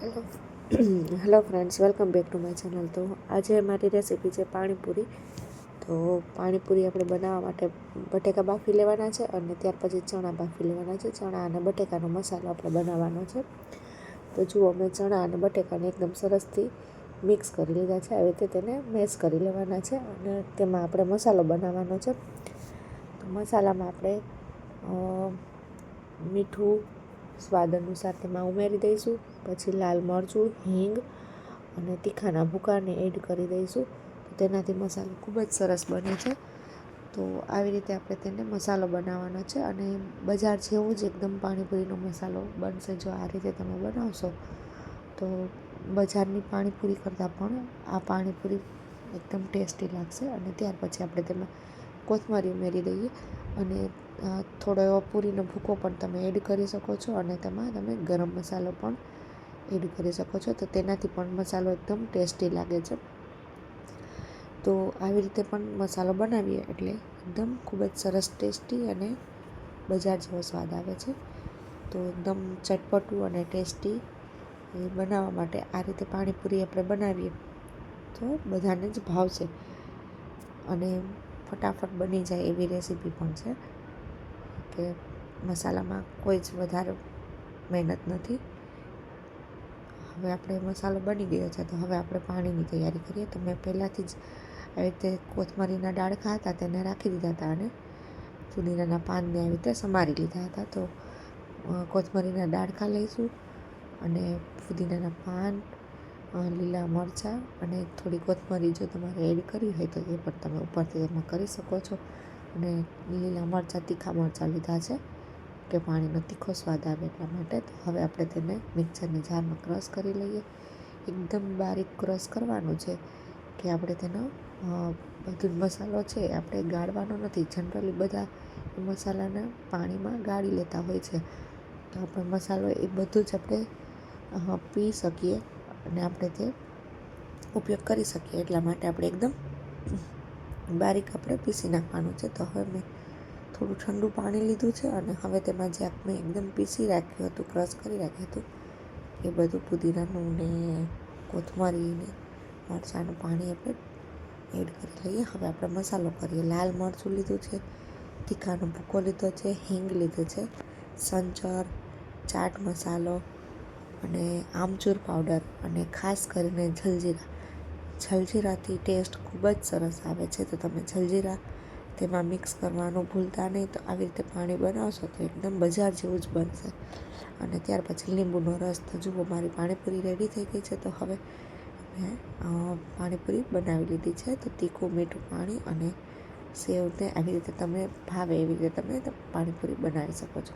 Hello hello friends welcome back to my channel તો આજે મારી રેસીપી છે પાણીપુરી. તો પાણીપુરી આપણે બનાવવા માટે બટેકા બાફી લેવાના છે અને ત્યાર પછી ચણા બાફી લેવાના છે. ચણા અને બટેકાનો મસાલો આપણે બનાવવાનો છે. તો જુઓ મેં ચણા અને બટેકાને એકદમ સરસથી મિક્સ કરી લીધા છે. આવી રીતે તેને મેશ કરી લેવાના છે અને તેમાં આપણે મસાલો બનાવવાનો છે. તો મસાલામાં આપણે મીઠું, સ્વાદ અનુસાર તેમાં ઉમેરી દઈશું. પછી લાલ મરચું, હિંગ અને તીખાના ભૂકાને એડ કરી દઈશું. તો તેનાથી મસાલો ખૂબ જ સરસ બને છે. તો આવી રીતે આપણે તેને મસાલો બનાવવાનો છે અને બજાર જેવું જ એકદમ પાણીપુરીનો મસાલો બનશે જો આ રીતે તમે બનાવશો. તો બજારની પાણીપુરી કરતાં પણ આ પાણીપુરી એકદમ ટેસ્ટી લાગશે અને ત્યાર પછી આપણે તેમાં કોથમરી ઉમેરી દઈએ અને થોડો એવો પૂરીનો ભૂકો પણ તમે એડ કરી શકો છો અને તેમાં તમે ગરમ મસાલો પણ એડ કરી શકો છો. તો તેનાથી પણ મસાલો એકદમ ટેસ્ટી લાગે છે. તો આવી રીતે પણ મસાલો બનાવીએ એટલે એકદમ ખૂબ જ સરસ ટેસ્ટી અને બજાર જેવો સ્વાદ આવે છે. તો એકદમ ચટપટું અને ટેસ્ટી એ બનાવવા માટે આ રીતે પાણીપુરી આપણે બનાવીએ તો બધાને જ ભાવશે અને ફટાફટ બની જાય એવી રેસીપી પણ છે કે મસાલામાં કોઈ જ વધારે મહેનત નથી. હવે આપણે મસાલો બની ગયો છે, તો હવે આપણે પાણીની તૈયારી કરીએ. તો મેં પહેલાંથી જ આવી રીતે કોથમરીના ડાળખા હતા તેને રાખી દીધા હતા અને પુદીનાના પાનને આવી રીતે સમારી લીધા હતા. તો કોથમરીના ડાળખા લઈશું અને ફુદીનાના પાન લીલા મરચાં અને થોડી કોથમરી જો તમારે એડ કરી હોય તો એ પણ તમે ઉપરથી એમાં કરી શકો છો. અને લીલા મરચાં, તીખા મરચાં લીધા છે. કે પાણીનો તીખો સ્વાદ આવે એટલા માટે, તો હવે આપણે તેને મિક્સરની જારમાં ક્રશ કરી લઈએ. એકદમ બારીક ક્રશ કરવાનું છે કે આપણે તેનો બધું મસાલો છે આપણે ગાળવાનો નથી. જનરલી બધા મસાલાને પાણીમાં ગાળી લેતા હોય છે. તો આપણે મસાલો એ બધું જ આપણે પી શકીએ અને આપણે તે ઉપયોગ કરી શકીએ એટલા માટે આપણે એકદમ બારીક આપણે પીસી નાખવાનું છે. તો હવે મેં થોડું ઠંડુ પાણી લીધું છે અને હવે તેમાં જે આપણે એકદમ પીસી રાખ્યું હતું, ક્રશ કરી રાખ્યું હતું, એ બધું પુદીનાનું ને કોથમરીને મરચાંનું પાણી આપણે એડ કરી લઈએ. હવે આપણે મસાલો કરીએ. લાલ મરચું લીધું છે, તીખાનો ભૂકો લીધો છે, હિંગ લીધું છે, સંચર, ચાટ મસાલો અને આમચૂર પાવડર અને ખાસ કરીને જલજીરા. જલજીરાથી ટેસ્ટ ખૂબ જ સરસ આવે છે. તો તમે જલજીરા તેમાં મિક્સ કરવાનું ભૂલતા નહીં તો આવી રીતે પાણી બનાવશો તો એકદમ બજાર જેવું જ બનશે. અને ત્યાર પછી લીંબુનો રસ તો જુઓ, મારી પાણીપુરી રેડી થઈ ગઈ છે તો હવે મેં પાણીપુરી બનાવી લીધી છે. તો તીખું મીઠું પાણી અને સેવને આવી રીતે તમે ભાવે એવી રીતે તમે પાણીપુરી બનાવી શકો છો.